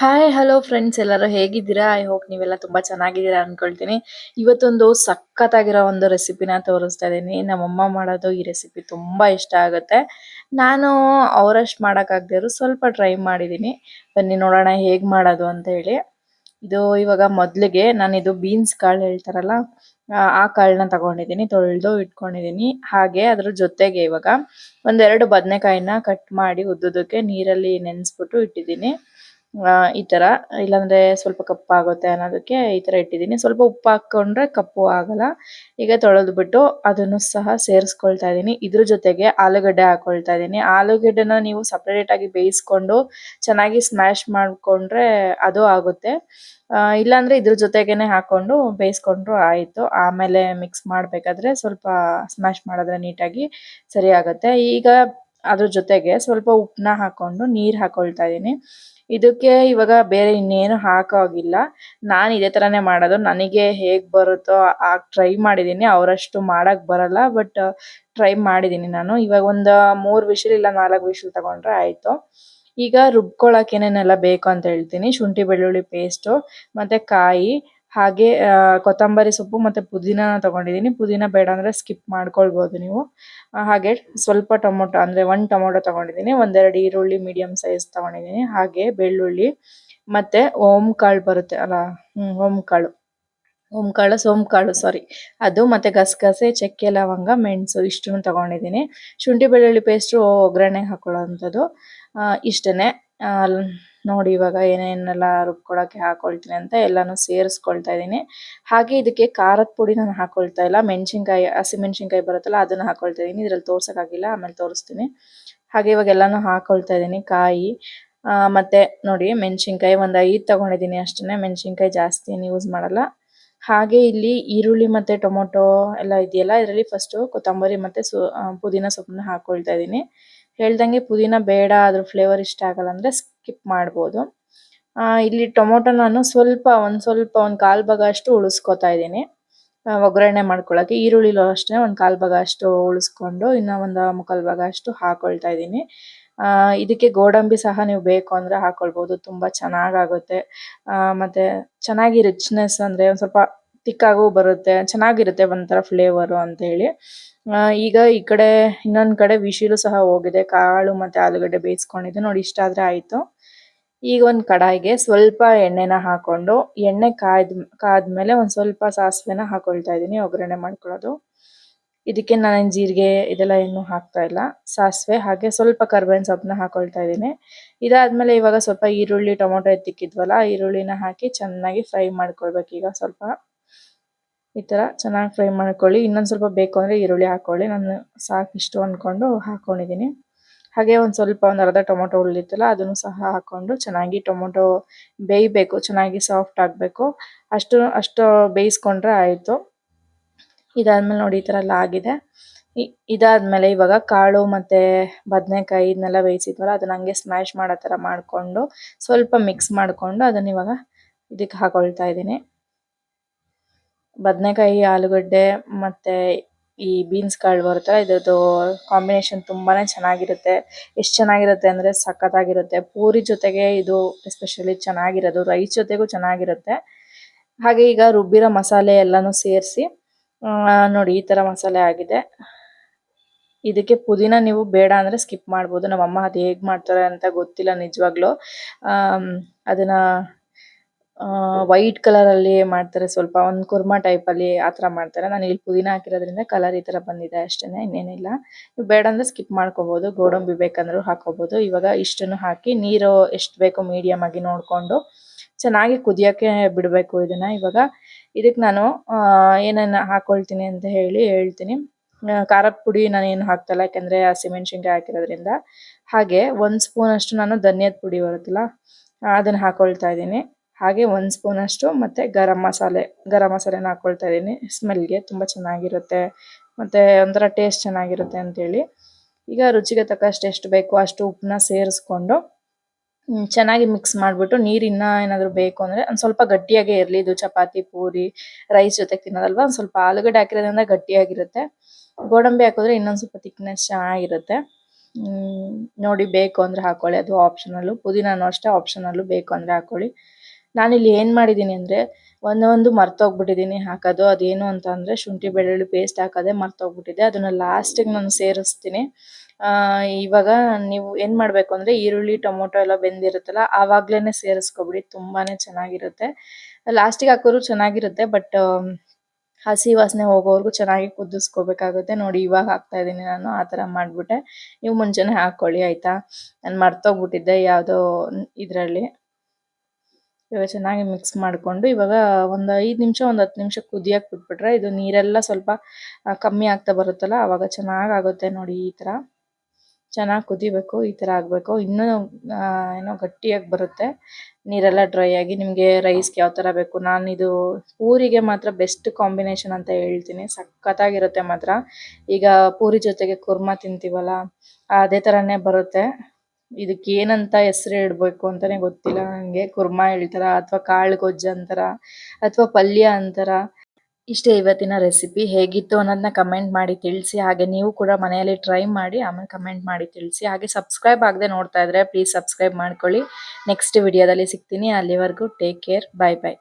Hi hello friends ಎಲ್ಲರೂ ಹೇಗಿದ್ದೀರಾ? I hope ನೀವೆಲ್ಲ ತುಂಬಾ ಚೆನ್ನಾಗಿದ್ದೀರಾ ಅನ್ಕೊಳ್ತೀನಿ. ಇವತ್ತೊಂದು ಸಖತ್ತಾಗಿರೋ ಒಂದು ರೆಸಿಪಿನ ತೋರಿಸ್ತಾ ಇದ್ದೀನಿ. ನಮ್ಮಮ್ಮ ಮಾಡೋದು ಈ ರೆಸಿಪಿ ತುಂಬಾ ಇಷ್ಟ ಆಗುತ್ತೆ. ನಾನು ಅವರಷ್ಟು ಮಾಡೋಕ್ಕಾಗದಿರೋ ಸ್ವಲ್ಪ ಟ್ರೈ ಮಾಡಿದ್ದೀನಿ. ಬನ್ನಿ ನೋಡೋಣ ಹೇಗ್ ಮಾಡೋದು ಅಂತ ಹೇಳಿ. ಇದು ಇವಾಗ ಮೊದಲಿಗೆ ನಾನು ಇದು ಬೀನ್ಸ್ ಕಾಳು ಹೇಳ್ತಾರಲ್ಲ, ಆ ಕಾಳನ್ನ ತಗೊಂಡಿದ್ದೀನಿ. ತೊಳೆದು ಇಟ್ಕೊಂಡಿದ್ದೀನಿ. ಹಾಗೆ ಅದ್ರ ಜೊತೆಗೆ ಇವಾಗ ಒಂದೆರಡು ಬದನೆಕಾಯಿನ ಕಟ್ ಮಾಡಿ ಉದ್ದುದಕ್ಕೆ ನೀರಲ್ಲಿ ನೆನೆಸ್ಬಿಟ್ಟು ಇಟ್ಟಿದ್ದೀನಿ. ಈ ತರ. ಇಲ್ಲಾಂದ್ರೆ ಸ್ವಲ್ಪ ಕಪ್ಪಾಗುತ್ತೆ ಅನ್ನೋದಕ್ಕೆ ಈ ತರ ಇಟ್ಟಿದ್ದೀನಿ. ಸ್ವಲ್ಪ ಉಪ್ಪು ಹಾಕೊಂಡ್ರೆ ಕಪ್ಪು ಆಗಲ್ಲ. ಈಗ ತೊಳೆದು ಬಿಟ್ಟು ಅದನ್ನು ಸಹ ಸೇರಿಸ್ಕೊಳ್ತಾ ಇದ್ದೀನಿ. ಇದ್ರ ಜೊತೆಗೆ ಆಲೂಗಡ್ಡೆ ಹಾಕೊಳ್ತಾ ಇದ್ದೀನಿ. ಆಲೂಗಡ್ಡೆನ ನೀವು ಸಪರೇಟ್ ಆಗಿ ಬೇಯಿಸ್ಕೊಂಡು ಚೆನ್ನಾಗಿ ಸ್ಮ್ಯಾಶ್ ಮಾಡ್ಕೊಂಡ್ರೆ ಅದು ಆಗುತ್ತೆ. ಇಲ್ಲಾಂದ್ರೆ ಇದ್ರ ಜೊತೆಗೇನೆ ಹಾಕೊಂಡು ಬೇಯಿಸ್ಕೊಂಡ್ರು ಆಯಿತು. ಆಮೇಲೆ ಮಿಕ್ಸ್ ಮಾಡ್ಬೇಕಾದ್ರೆ ಸ್ವಲ್ಪ ಸ್ಮ್ಯಾಶ್ ಮಾಡಿದ್ರೆ ನೀಟಾಗಿ ಸರಿ ಆಗುತ್ತೆ. ಈಗ ಅದ್ರ ಜೊತೆಗೆ ಸ್ವಲ್ಪ ಉಪ್ಪನ್ನ ಹಾಕೊಂಡು ನೀರು ಹಾಕೊಳ್ತಾ ಇದ್ದೀನಿ. ಇದಕ್ಕೆ ಇವಾಗ ಬೇರೆ ಇನ್ನೇನು ಹಾಕೋ ಹಾಗಿಲ್ಲ. ನಾನು ಇದೇ ತರಾನೇ ಮಾಡೋದು. ನನಗೆ ಹೇಗ್ ಬರುತ್ತೋ ಹಾಗ್ ಟ್ರೈ ಮಾಡಿದೀನಿ. ಅವರಷ್ಟು ಮಾಡಕ್ ಬರಲ್ಲ, ಬಟ್ ಟ್ರೈ ಮಾಡಿದೀನಿ ನಾನು. ಇವಾಗ ಒಂದು ಮೂರ್ ವಿಷಲ್ ಇಲ್ಲ ನಾಲ್ಕು ವಿಷಲ್ ತಗೊಂಡ್ರೆ ಆಯ್ತು. ಈಗ ರುಬ್ಕೊಳಕ್ ಏನೇನೆಲ್ಲ ಬೇಕು ಅಂತ ಹೇಳ್ತೀನಿ. ಶುಂಠಿ, ಬೆಳ್ಳುಳ್ಳಿ ಪೇಸ್ಟು ಮತ್ತೆ ಕಾಯಿ ಹಾಗೆ ಕೊತ್ತಂಬರಿ ಸೊಪ್ಪು ಮತ್ತೆ ಪುದೀನ ತಗೊಂಡಿದ್ದೀನಿ ಪುದೀನ ಬೇಡ ಅಂದ್ರೆ ಸ್ಕಿಪ್ ಮಾಡ್ಕೊಳ್ಬಹುದು ನೀವು. ಹಾಗೆ ಸ್ವಲ್ಪ ಟೊಮೊಟೊ ಅಂದ್ರೆ ಒಂದು ಟೊಮೊಟೊ ತಗೊಂಡಿದ್ದೀನಿ ಒಂದೆರಡು ಈರುಳ್ಳಿ ಮೀಡಿಯಂ ಸೈಜ್ ತಗೊಂಡಿದ್ದೀನಿ ಹಾಗೆ ಬೆಳ್ಳುಳ್ಳಿ ಮತ್ತೆ ಓಮ್ ಕಾಳು ಬರುತ್ತೆ ಅಲ್ಲ, ಹ್ಮ್ ಓಮ್ ಕಾಳು ಸೋಮ್ ಕಾಳು ಸಾರಿ ಅದು ಮತ್ತೆ ಗಸಗಸೆ, ಚಕ್ಕೆ, ಲವಂಗ, ಮೆಣಸು ಇಷ್ಟನ್ನು ತಗೊಂಡಿದ್ದೀನಿ ಶುಂಠಿ ಬೆಳ್ಳುಳ್ಳಿ ಪೇಸ್ಟು ಒಗ್ಗರಣೆಗೆ ಹಾಕೊಳ್ಳೋ ಅಂಥದ್ದು ಇಷ್ಟೇ ನೋಡಿ ಇವಾಗ ಏನೇನೆಲ್ಲ ರುಬ್ಕೊಳಕ್ಕೆ ಹಾಕೊಳ್ತೀನಿ ಅಂತ ಎಲ್ಲಾನು ಸೇರಿಸ್ಕೊಳ್ತಾ ಇದ್ದೀನಿ. ಹಾಗೆ ಇದಕ್ಕೆ ಖಾರದ ಪುಡಿ ನಾನು ಹಾಕೊಳ್ತಾ ಇಲ್ಲ. ಮೆಣಸಿನ್ಕಾಯಿ ಹಸಿಮೆಣಸಿನ್ಕಾಯಿ ಬರುತ್ತಲ್ಲ ಅದನ್ನ ಹಾಕೊಳ್ತಾ ಇದ್ದೀನಿ. ಇದ್ರಲ್ಲಿ ತೋರ್ಸೋಕ್ಕಾಗಿಲ್ಲ ಆಮೇಲೆ ತೋರಿಸ್ತೀನಿ. ಹಾಗೆ ಇವಾಗ ಎಲ್ಲಾನು ಹಾಕೊಳ್ತಾ ಇದ್ದೀನಿ, ಕಾಯಿ. ಮತ್ತೆ ನೋಡಿ ಮೆಣಸಿನ್ಕಾಯಿ ಒಂದು ಐದು ತಗೊಂಡಿದ್ದೀನಿ ಅಷ್ಟೇ ಮೆಣಸಿನ್ಕಾಯಿ ಜಾಸ್ತಿ ಏನು ಯೂಸ್ ಮಾಡಲ್ಲ. ಹಾಗೆ ಇಲ್ಲಿ ಈರುಳ್ಳಿ ಮತ್ತೆ ಟೊಮೊಟೊ ಎಲ್ಲ ಇದೆಯಲ್ಲ, ಇದರಲ್ಲಿ ಫಸ್ಟು ಕೊತ್ತಂಬರಿ ಮತ್ತೆ ಸು ಪುದೀನ ಸೊಪ್ಪನ್ನ ಹಾಕೊಳ್ತಾ ಇದ್ದೀನಿ. ಹೇಳ್ದಂಗೆ ಪುದೀನ ಬೇಡ, ಅದ್ರ ಫ್ಲೇವರ್ ಇಷ್ಟ ಆಗಲ್ಲ ಅಂದ್ರೆ ಸ್ಕಿಪ್ ಮಾಡ್ಬೋದು. ಇಲ್ಲಿ ಟೊಮೊಟೊ ನಾನು ಸ್ವಲ್ಪ ಒಂದ್ ಸ್ವಲ್ಪ ಒಂದ್ ಕಾಲ್ ಭಾಗ ಅಷ್ಟು ಉಳಿಸ್ಕೊತಾ ಇದ್ದೀನಿ. ಒಗ್ಗರಣೆ ಮಾಡ್ಕೊಳಕ್ಕೆ ಈರುಳ್ಳಿಲೂ ಅಷ್ಟೇ ಒಂದ್ ಕಾಲ್ ಭಾಗ ಅಷ್ಟು ಉಳಿಸ್ಕೊಂಡು ಇನ್ನ ಒಂದ್ ಮುಕ್ಕಾಲು ಭಾಗ ಅಷ್ಟು ಹಾಕೊಳ್ತಾ ಇದ್ದೀನಿ. ಇದಕ್ಕೆ ಗೋಡಂಬಿ ಸಹ ನೀವು ಬೇಕು ಅಂದ್ರೆ ಹಾಕೊಳ್ಬಹುದು ತುಂಬಾ ಚೆನ್ನಾಗಾಗುತ್ತೆ ಮತ್ತೆ ಚೆನ್ನಾಗಿ ರಿಚ್ನೆಸ್ ಅಂದ್ರೆ ಒಂದ್ ಸ್ವಲ್ಪ ತಿಕ್ಕಾಗೂ ಬರುತ್ತೆ, ಚೆನ್ನಾಗಿರುತ್ತೆ ಒಂಥರ ಫ್ಲೇವರ್ ಅಂತ ಹೇಳಿ. ಈಗ ಈ ಕಡೆ ಇನ್ನೊಂದ್ ಕಡೆ ವಿಶಿಲು ಸಹ ಹೋಗಿದೆ, ಕಾಳು ಮತ್ತೆ ಆಲೂಗಡ್ಡೆ ಬೇಯಿಸ್ಕೊಂಡಿದ್ದು ನೋಡಿ ಇಷ್ಟ ಆದ್ರೆ ಆಯ್ತು. ಈಗ ಒಂದು ಕಡಾಯಿಗೆ ಸ್ವಲ್ಪ ಎಣ್ಣೆನ ಹಾಕೊಂಡು, ಎಣ್ಣೆ ಕಾಯ್ದ್, ಕಾದ್ಮೇಲೆ ಒಂದು ಸ್ವಲ್ಪ ಸಾಸಿವೆನ ಹಾಕೊಳ್ತಾ ಇದೀನಿ ಒಗ್ಗರಣೆ ಮಾಡ್ಕೊಳ್ಳೋದು. ಇದಕ್ಕೆ ನಾನು ಜೀರಿಗೆ ಇದೆಲ್ಲ ಏನು ಹಾಕ್ತಾ ಇಲ್ಲ, ಸಾಸಿವೆ ಹಾಗೆ ಸ್ವಲ್ಪ ಕರ್ಬೇವಿನ ಸೊಪ್ಪನ್ನ ಹಾಕೊಳ್ತಾ ಇದ್ದೀನಿ. ಇದಾದ್ಮೇಲೆ ಇವಾಗ ಸ್ವಲ್ಪ ಈರುಳ್ಳಿ, ಟೊಮೊಟೊ ಎತ್ತಿಕ್ಕಿದ್ವಲ್ಲ, ಈರುಳ್ಳಿನ ಹಾಕಿ ಚೆನ್ನಾಗಿ ಫ್ರೈ ಮಾಡ್ಕೊಳ್ಬೇಕು ಈಗ ಸ್ವಲ್ಪ. ಈ ಥರ ಚೆನ್ನಾಗಿ ಫ್ರೈ ಮಾಡ್ಕೊಳ್ಳಿ. ಇನ್ನೊಂದು ಸ್ವಲ್ಪ ಬೇಕು ಅಂದರೆ ಈರುಳ್ಳಿ ಹಾಕೊಳ್ಳಿ. ನಾನು ಸಾಕಿಷ್ಟು ಅಂದ್ಕೊಂಡು ಹಾಕ್ಕೊಂಡಿದ್ದೀನಿ ಹಾಗೆ ಒಂದು ಸ್ವಲ್ಪ ಒಂದು ಅರ್ಧ ಟೊಮೊಟೊ ಉಳಿದಿತ್ತಲ್ಲ ಅದನ್ನು ಸಹ ಹಾಕ್ಕೊಂಡು ಚೆನ್ನಾಗಿ ಟೊಮೊಟೊ ಬೇಯಬೇಕು, ಚೆನ್ನಾಗಿ ಸಾಫ್ಟ್ ಆಗಬೇಕು. ಅಷ್ಟು ಅಷ್ಟು ಬೇಯಿಸ್ಕೊಂಡ್ರೆ ಆಯಿತು. ಇದಾದಮೇಲೆ ನೋಡಿ ಈ ಥರ ಎಲ್ಲ ಆಗಿದೆ. ಇದಾದಮೇಲೆ ಇದಾದ್ಮೇಲೆ ಇವಾಗ ಕಾಳು ಮತ್ತು ಬದನೆಕಾಯಿ ಇದನ್ನೆಲ್ಲ ಬೇಯಿಸಿದ್ವಲ್ಲ, ಅದನ್ನ ಹಂಗೆ ಸ್ಮ್ಯಾಶ್ ಮಾಡೋ ಥರ ಮಾಡಿಕೊಂಡು ಸ್ವಲ್ಪ ಮಿಕ್ಸ್ ಮಾಡಿಕೊಂಡು ಅದನ್ನು ಇವಾಗ ಇದಕ್ಕೆ ಹಾಕೊಳ್ತಾ ಇದ್ದೀನಿ. ಬದನೆಕಾಯಿ ಆಲೂಗಡ್ಡೆ ಮತ್ತೆ ಈ ಬೀನ್ಸ್ ಕಾಳು ಬರುತ್ತಲ್ಲ ಇದರದ್ದು ಕಾಂಬಿನೇಷನ್ ತುಂಬಾನೇ ಚೆನ್ನಾಗಿರುತ್ತೆ. ಎಷ್ಟು ಚೆನ್ನಾಗಿರುತ್ತೆ ಅಂದ್ರೆ ಸಖತ್ತಾಗಿರುತ್ತೆ. ಪೂರಿ ಜೊತೆಗೆ ಇದು ಎಸ್ಪೆಷಲಿ ಚೆನ್ನಾಗಿರೋದು. ರೈಸ್ ಜೊತೆಗೂ ಚೆನ್ನಾಗಿರುತ್ತೆ. ಹಾಗೆ ಈಗ ರುಬ್ಬಿರೋ ಮಸಾಲೆ ಎಲ್ಲಾನು ಸೇರಿಸಿ ನೋಡಿ ಈ ತರ ಮಸಾಲೆ ಆಗಿದೆ. ಇದಕ್ಕೆ ಪುದೀನ ನೀವು ಬೇಡ ಅಂದ್ರೆ ಸ್ಕಿಪ್ ಮಾಡ್ಬೋದು. ನಮ್ಮ ಅಮ್ಮ ಅದು ಹೇಗೆ ಮಾಡ್ತಾರೆ ಅಂತ ಗೊತ್ತಿಲ್ಲ ನಿಜವಾಗ್ಲೂ. ಆಮ್, ಅದನ್ನ ವೈಟ್ ಕಲರ್ ಅಲ್ಲಿ ಮಾಡ್ತಾರೆ ಸ್ವಲ್ಪ, ಒಂದ್ ಕುರ್ಮಾ ಟೈಪ್ ಅಲ್ಲಿ ಆತರ ಮಾಡ್ತಾರೆ. ನಾನು ಇಲ್ಲಿ ಪುದೀನ ಹಾಕಿರೋದ್ರಿಂದ ಕಲರ್ ಈ ತರ ಬಂದಿದೆ ಅಷ್ಟೇನೆ, ಇನ್ನೇನಿಲ್ಲ. ಬೇಡ ಅಂದ್ರೆ ಸ್ಕಿಪ್ ಮಾಡ್ಕೋಬಹುದು ಗೋಡಂಬಿ ಬೇಕಂದ್ರೂ ಹಾಕೋಬಹುದು ಇವಾಗ ಇಷ್ಟನ್ನು ಹಾಕಿ ನೀರು ಎಷ್ಟು ಬೇಕೋ ಮೀಡಿಯಂ ಆಗಿ ನೋಡ್ಕೊಂಡು ಚೆನ್ನಾಗಿ ಕುದಿಯಕ್ಕೆ ಬಿಡಬೇಕು ಇದನ್ನ. ಇವಾಗ ಇದಕ್ಕೆ ನಾನು ಏನನ್ನ ಏನೇನ್ ಹಾಕೊಳ್ತೀನಿ ಅಂತ ಹೇಳಿ ಹೇಳ್ತೀನಿ. ಖಾರದ ಪುಡಿ ನಾನು ಏನು ಹಾಕ್ತಲ್ಲ, ಯಾಕಂದ್ರೆ ಹಸಿಮೆಣಸಿನ್ಕಾಯಿ ಹಾಕಿರೋದ್ರಿಂದ. ಹಾಗೆ ಒಂದ್ ಸ್ಪೂನ್ ಅಷ್ಟು ನಾನು ಧನಿಯಾದ ಪುಡಿ ಬರುತ್ತಲ್ಲ, ಅದನ್ನ ಹಾಕೊಳ್ತಾ ಇದ್ದೀನಿ. ಹಾಗೆ ಒಂದು ಸ್ಪೂನ್ ಅಷ್ಟು ಮತ್ತೆ ಗರಂ ಮಸಾಲೆ, ಗರಂ ಮಸಾಲೆನ ಹಾಕೊಳ್ತಾ ಇದ್ದೀನಿ. ಸ್ಮೆಲ್ಗೆ ತುಂಬ ಚೆನ್ನಾಗಿರುತ್ತೆ. ಮತ್ತೆ ಒಂಥರ ಟೇಸ್ಟ್ ಚೆನ್ನಾಗಿರುತ್ತೆ ಅಂತೇಳಿ. ಈಗ ರುಚಿಗೆ ತಕ್ಕಷ್ಟು ಎಷ್ಟು ಬೇಕೋ ಅಷ್ಟು ಉಪ್ಪನ್ನ ಸೇರಿಸ್ಕೊಂಡು ಚೆನ್ನಾಗಿ ಮಿಕ್ಸ್ ಮಾಡ್ಬಿಟ್ಟು ನೀರು ಇನ್ನ ಏನಾದರೂ ಬೇಕು ಅಂದ್ರೆ ಒಂದು ಸ್ವಲ್ಪ ಗಟ್ಟಿಯಾಗೇ ಇರಲಿ. ಇದು ಚಪಾತಿ, ಪೂರಿ ರೈಸ್ ಜೊತೆಗೆ ತಿನ್ನೋದಲ್ವ? ಒಂದು ಸ್ವಲ್ಪ ಆಲೂಗಡ್ಡೆ ಹಾಕಿರೋದ್ರಿಂದ ಗಟ್ಟಿಯಾಗಿರುತ್ತೆ. ಗೋಡಂಬಿ ಹಾಕಿದ್ರೆ ಇನ್ನೊಂದು ಸ್ವಲ್ಪ ತಿಕ್ನೆಸ್ ಚೆನ್ನಾಗಿರುತ್ತೆ. ನೋಡಿ ಬೇಕು ಅಂದರೆ ಹಾಕೊಳ್ಳಿ. ಅದು ಆಪ್ಷನಲ್ಲು ಪುದೀನಾನು ಅಷ್ಟೇ ಆಪ್ಷನಲ್ಲು ಬೇಕು ಅಂದರೆ ಹಾಕೊಳ್ಳಿ. ನಾನಿಲ್ಲಿ ಏನು ಮಾಡಿದ್ದೀನಿ ಅಂದರೆ ಒಂದೊಂದು ಮರ್ತೋಗ್ಬಿಟ್ಟಿದ್ದೀನಿ ಹಾಕೋದು ಅದೇನು ಅಂತ ಅಂದರೆ ಶುಂಠಿ ಬೆಳ್ಳುಳ್ಳಿ ಪೇಸ್ಟ್ ಹಾಕೋದೇ ಮರ್ತೋಗ್ಬಿಟ್ಟಿದೆ. ಅದನ್ನು ಲಾಸ್ಟಿಗೆ ನಾನು ಸೇರಿಸ್ತೀನಿ. ಆ, ಇವಾಗ ನೀವು ಏನು ಮಾಡಬೇಕು ಅಂದ್ರೆ ಈರುಳ್ಳಿ ಟೊಮೊಟೊ ಎಲ್ಲ ಬೆಂದಿರುತ್ತಲ್ಲ ಆವಾಗಲೇ ಸೇರಿಸ್ಕೊಬಿಡಿ. ತುಂಬಾನೇ ಚೆನ್ನಾಗಿರುತ್ತೆ. ಲಾಸ್ಟಿಗೆ ಹಾಕೋರು ಚೆನ್ನಾಗಿರುತ್ತೆ ಬಟ್ ಹಸಿ ವಾಸನೆ ಹೋಗೋವರೆಗೂ ಚೆನ್ನಾಗಿ ಕುದಿಸ್ಕೋಬೇಕಾಗುತ್ತೆ. ನೋಡಿ ಇವಾಗ ಹಾಕ್ತಾ ಇದ್ದೀನಿ ನಾನು ಆ ಥರ ಮಾಡಿಬಿಟ್ಟೆ. ನೀವು ಮುಂಚೆನೇ ಹಾಕ್ಕೊಳ್ಳಿ ಆಯಿತಾ? ನಾನು ಮರ್ತೋಗ್ಬಿಟ್ಟಿದ್ದೆ ಯಾವುದೋ ಇದರಲ್ಲಿ. ಇವಾಗ ಚೆನ್ನಾಗಿ ಮಿಕ್ಸ್ ಮಾಡಿಕೊಂಡು ಇವಾಗ ಒಂದು ಐದು ನಿಮಿಷ, ಒಂದು ಹತ್ತು ನಿಮಿಷ ಕುದಿಯಕ್ಕೆ ಬಿಟ್ಬಿಟ್ರೆ ಇದು ನೀರೆಲ್ಲ ಸ್ವಲ್ಪ ಕಮ್ಮಿ ಆಗ್ತಾ ಬರುತ್ತಲ್ಲ ಆವಾಗ ಚೆನ್ನಾಗಿ ಆಗುತ್ತೆ ನೋಡಿ ಈ ಥರ ಚೆನ್ನಾಗಿ ಕುದಿಬೇಕು, ಈ ಥರ ಆಗಬೇಕು. ಇನ್ನೂ ಏನೋ ಗಟ್ಟಿಯಾಗಿ ಬರುತ್ತೆ. ನೀರೆಲ್ಲ ಡ್ರೈ ಆಗಿ ನಿಮಗೆ ರೈಸ್ಗೆ ಯಾವ ಥರ ಬೇಕು? ಇದು ಪೂರಿಗೆ ಮಾತ್ರ ಬೆಸ್ಟ್ ಕಾಂಬಿನೇಷನ್ ಅಂತ ಹೇಳ್ತೀನಿ. ಸಖತ್ತಾಗಿರುತ್ತೆ ಮಾತ್ರ. ಈಗ ಪೂರಿ ಜೊತೆಗೆ ಕುರ್ಮಾ ತಿಂತೀವಲ್ಲ, ಅದೇ ಥರನೇ ಬರುತ್ತೆ. ಇದಕ್ಕೆ ಏನಂತ ಹೆಸರು ಇಡಬೇಕು ಅಂತಾನೆ ಗೊತ್ತಿಲ್ಲ. ನನಗೆ ಕುರ್ಮಾ ಹೇಳ್ತಾರ, ಅಥವಾ ಕಾಳು ಗೊಜ್ಜು ಅಂತಾರ, ಅಥವಾ ಪಲ್ಯ ಅಂತಾರ. ಇಷ್ಟೇ ಇವತ್ತಿನ ರೆಸಿಪಿ ಹೇಗಿತ್ತು ಅನ್ನೋದನ್ನ ಕಮೆಂಟ್ ಮಾಡಿ ತಿಳಿಸಿ. ಹಾಗೆ ನೀವು ಕೂಡ ಮನೆಯಲ್ಲಿ ಟ್ರೈ ಮಾಡಿ ಆಮೇಲೆ ಕಮೆಂಟ್ ಮಾಡಿ ತಿಳಿಸಿ. ಹಾಗೆ ಸಬ್ಸ್ಕ್ರೈಬ್ ಆಗದೆ ನೋಡ್ತಾ ಇದ್ರೆ ಪ್ಲೀಸ್ ಸಬ್ಸ್ಕ್ರೈಬ್ ಮಾಡ್ಕೊಳ್ಳಿ. ನೆಕ್ಸ್ಟ್ ವಿಡಿಯೋದಲ್ಲಿ ಸಿಗ್ತೀನಿ. ಅಲ್ಲಿವರೆಗೂ ಟೇಕ್ ಕೇರ್ ಬೈ ಬೈ